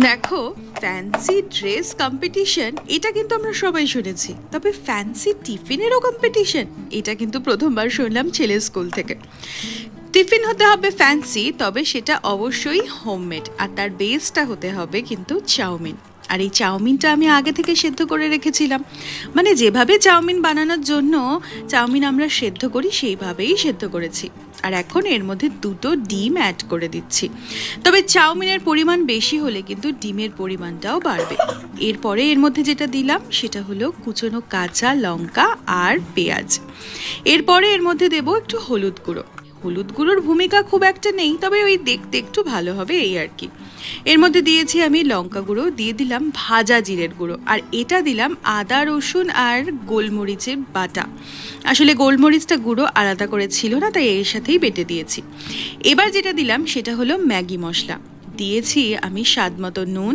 দেখো fancy dress competition এটা কিন্তু আমরা সবাই শুনেছি। তবে ফ্যান্সি টিফিনেরও কম্পিটিশন এটা কিন্তু প্রথমবার শুনলাম ছেলে স্কুল থেকে। টিফিন হতে হবে ফ্যান্সি তবে সেটা অবশ্যই হোমমেড আর তার বেসটা হতে হবে কিন্তু চাউমিন। আর এই চাউমিনটা আমি আগে থেকে সেদ্ধ করে রেখেছিলাম। মানে যেভাবে চাউমিন বানানোর জন্য চাউমিন আমরা সেদ্ধ করি, সেইভাবেই সেদ্ধ করেছি। আর এখন এর মধ্যে দুটো ডিম অ্যাড করে দিচ্ছি। তবে চাউমিনের পরিমাণ বেশি হলে কিন্তু ডিমের পরিমাণটাও বাড়বে। এরপরে এর মধ্যে যেটা দিলাম, সেটা হলো কুচনো কাঁচা লঙ্কা আর পেঁয়াজ। এরপরে এর মধ্যে দেবো একটু হলুদ গুঁড়ো। হলুদ গুঁড়োর ভূমিকা খুব একটা নেই, তবে ওই দেখতে একটু ভালো হবে এই আর কি। এর মধ্যে দিয়েছি আমি লঙ্কা গুঁড়ো, দিয়ে দিলাম ভাজা জিরের গুঁড়ো, আর এটা দিলাম আদা, রসুন আর গোলমরিচের বাটা। আসলে গোলমরিচটা গুঁড়ো আলাদা করে ছিল না, তাই এর সাথেই বেটে দিয়েছি। এবার যেটা দিলাম সেটা হলো ম্যাগি মশলা। দিয়েছি আমি স্বাদ মতো নুন,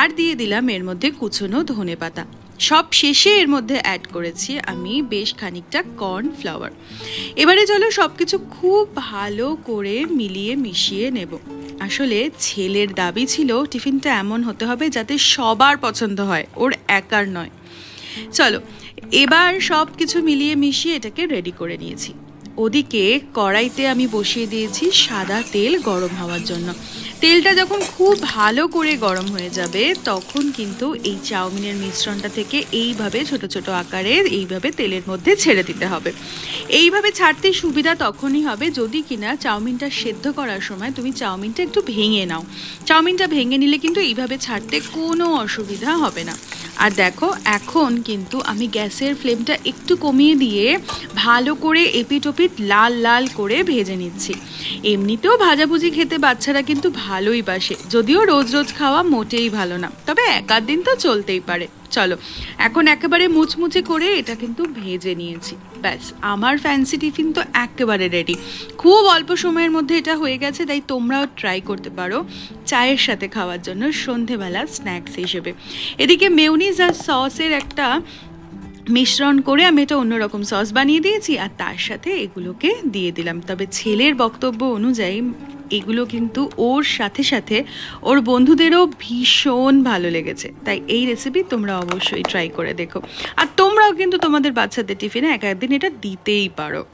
আর দিয়ে দিলাম এর মধ্যে কুচনো ধনে পাতা সব শেষে এর মধ্যে অ্যাড করেছি আমি বেশ খানিকটা কর্ন ফ্লাওয়ার এবারে চলো সব কিছু খুব ভালো করে মিলিয়ে মিশিয়ে নেব। আসলে ছেলের দাবি ছিল টিফিনটা এমন হতে হবে যাতে সবার পছন্দ হয়, ওর একার নয়। চলো, এবার সব কিছু মিলিয়ে মিশিয়ে এটাকে রেডি করে নিয়েছি। ওদিকে কড়াইতে আমি বসিয়ে দিয়েছি সাদা তেল গরম হওয়ার জন্য। তেলটা যখন খুব ভালো করে গরম হয়ে যাবে, তখন কিন্তু এই চাউমিনের মিশ্রণটা থেকে এইভাবে ছোট ছোট আকারে এইভাবে তেলের মধ্যে ছেড়ে দিতে হবে। এইভাবে ছাড়তে সুবিধা তখনই হবে যদি কিনা চাউমিনটা সেদ্ধ করার সময় তুমি চাউমিনটা একটু ভেঙে নাও। চাউমিনটা ভেঙে নিলে কিন্তু এইভাবে ছাড়তে কোনো অসুবিধা হবে না। আর দেখো, এখন কিন্তু আমি গ্যাসের ফ্লেমটা একটু কমিয়ে দিয়ে ভালো করে এপিট ওপিট লাল লাল করে ভেজে নিচ্ছি। এমনিতেও ভাজাভুজি খেতে বাচ্চারা কিন্তু ভালোই বাসে, যদিও রোজ রোজ খাওয়া মোটেই ভালো না, তবে এক আধ দিন তো চলতেই পারে। চলো, এখন একেবারে মুচমুচে করে এটা কিন্তু ভেজে নিয়েছি। ব্যাস, আমার ফ্যান্সি টিফিন তো একেবারে রেডি খুব অল্প সময়ের মধ্যে এটা হয়ে গেছে, তাই তোমরাও ট্রাই করতে পারো চায়ের সাথে খাওয়ার জন্য সন্ধেবেলা স্ন্যাক্স হিসেবে। এদিকে মেউনিজ আর সসের একটা মিশ্রণ করে আমি এটা অন্যরকম সস বানিয়ে দিয়েছি, আর তার সাথে এগুলোকে দিয়ে দিলাম। তবে ছেলের বক্তব্য অনুযায়ী এগুলো কিন্তু ওর সাথে সাথে ওর বন্ধুদেরও ভীষণ ভালো লেগেছে। তাই এই রেসিপি তোমরা অবশ্যই ট্রাই করে দেখো। আর তোমরাও কিন্তু তোমাদের বাচ্চাদের টিফিনে এক একদিন এটা দিতেই পারো।